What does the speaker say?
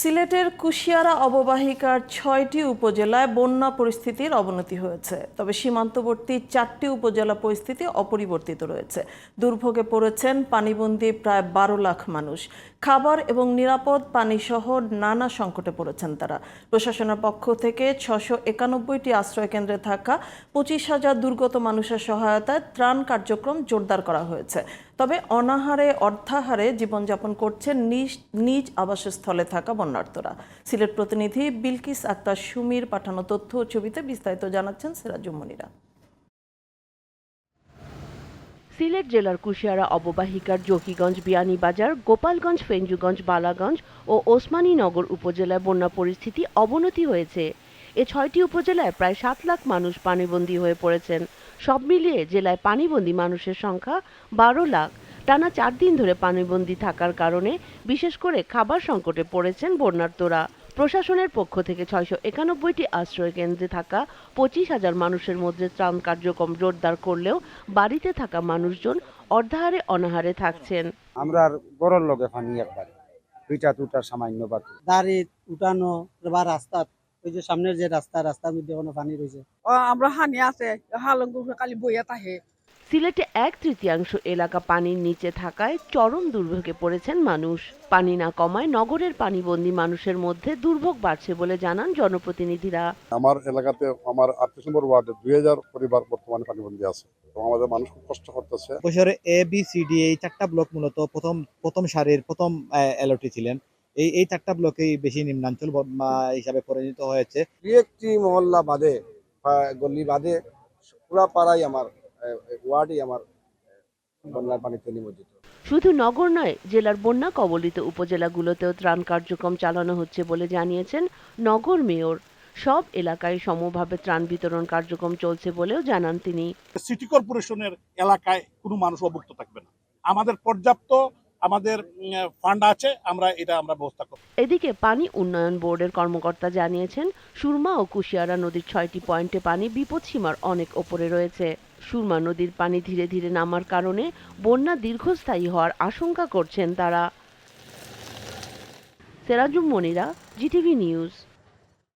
সিলেটের কুশিয়ারা অববাহিকার ছয়টি উপজেলায় বন্যা পরিস্থিতির অবনতি হয়েছে। তবে সীমান্তবর্তী চারটি উপজেলা পরিস্থিতি অপরিবর্তিত রয়েছে। দুর্ভোগে পড়েছেন পানিবন্দী প্রায় বারো লাখ মানুষ। খাবার এবং নিরাপদ পানিসহ নানা সংকটে পড়েছেন তারা। প্রশাসনের পক্ষ থেকে ছশো একানব্বইটি আশ্রয়কেন্দ্রে থাকা পঁচিশ হাজার দুর্গত মানুষের সহায়তায় ত্রাণ কার্যক্রম জোরদার করা হয়েছে। তবে অনাহারে অর্থাহারে জীবনযাপন করছেন নিজ নিজ আবাসস্থলে থাকা বন্যার্থরা। সিলেট প্রতিনিধি বিলকিস আক্তার সুমির পাঠানো তথ্য ও ছবিতে বিস্তারিত জানাচ্ছেন সিরাজুমনিরা সিলেট জেলার কুশিয়ারা অববাহিকার জকিগঞ্জ বিয়ানীবাজার গোপালগঞ্জ, ফেঞ্জুগঞ্জ, বালাগঞ্জ ও ওসমানীনগর উপজেলায় বন্যা পরিস্থিতি অবনতি হয়েছে। এ ছয়টি উপজেলায় প্রায় সাত লাখ মানুষ পানিবন্দী হয়ে পড়েছেন। সব মিলিয়ে জেলায় পানিবন্দী মানুষের সংখ্যা বারো লাখ। টানা চার দিন ধরে পানিবন্দী থাকার কারণে বিশেষ করে খাবার সংকটে পড়েছেন বন্যার্তরা। প্রশাসনের পক্ষ থেকে ছয়শো একানব্বইটি আশ্রয় কেন্দ্রে থাকা পঁচিশ হাজার মানুষের মধ্যে ত্রাণ কার্যক্রম জোরদার করলেও বাড়িতে থাকা মানুষজন অর্ধাহারে অনাহারে থাকছেন। আমরা লগে ফানি একবার। দুইটা দুটা সামান্য বাকি। দাঁড়ি উঠানো বা রাস্তা ওই যে সামনের যে রাস্তা রাস্তার মধ্যে কোনো পানি রয়েছে। আমরা হানি আছে হালঙ্গু কালি বইয়া তাহে সিলেটে এক তৃতীয়াংশ এলাকা পানির নিচে থাকায় চরম দুর্ভোগে পড়েছেন মানুষ। পানি না কমায় নগরের পানিবন্দী মানুষের মধ্যে দুর্ভোগ বাড়ছে বলে জানান জনপ্রতিনিধিরা। আমার এলাকাতে আমার আটত্রিশ নম্বর ওয়ার্ডে দুই হাজার পরিবার বর্তমানে পানিবন্দী আছে। এবং আমাদের মানুষ খুব কষ্ট করতেছে। কৈশোরে এ বি সি ডি এই চারটা ব্লক মূলত প্রথম প্রথম সারির প্রথম এলওটি ছিলেন। এই এই চারটা ব্লকেই বেশি নিম্নাঞ্চল হিসাবে পরিণত হয়েছে। দুই একটি মহল্লা বাদে গলি বাদে পুরা পাড়াই আমার ওয়ার্ডই আমার বন্যার পানিতে নিমজ্জিত। শুধু নগর নয় জেলার বন্যা কবলিত উপজেলাগুলোতেও ত্রাণ কার্যক্রম চালানো হচ্ছে বলে জানিয়েছেন নগর মেয়র। সব এলাকায় সমভাবে ত্রাণ বিতরণ কার্যক্রম চলছে বলেও জানান তিনি। সিটি কর্পোরেশনের এলাকায় কোনো মানুষ অভুক্ত থাকবে না। আমাদের পর্যাপ্ত আমাদের ফান্ড আছে, আমরা এটা আমরা ব্যবস্থা করব। এদিকে পানি উন্নয়ন বোর্ডের কর্মকর্তা জানিয়েছেন, সুরমা ও কুশিয়ারা নদীর ছয়টি পয়েন্টে পানি বিপদসীমার অনেক ওপরে রয়েছে। সুরমা নদীর পানি ধীরে ধীরে নামার কারণে বন্যা দীর্ঘস্থায়ী হওয়ার আশঙ্কা করছেন তারা। Serajum Monira, GTV news.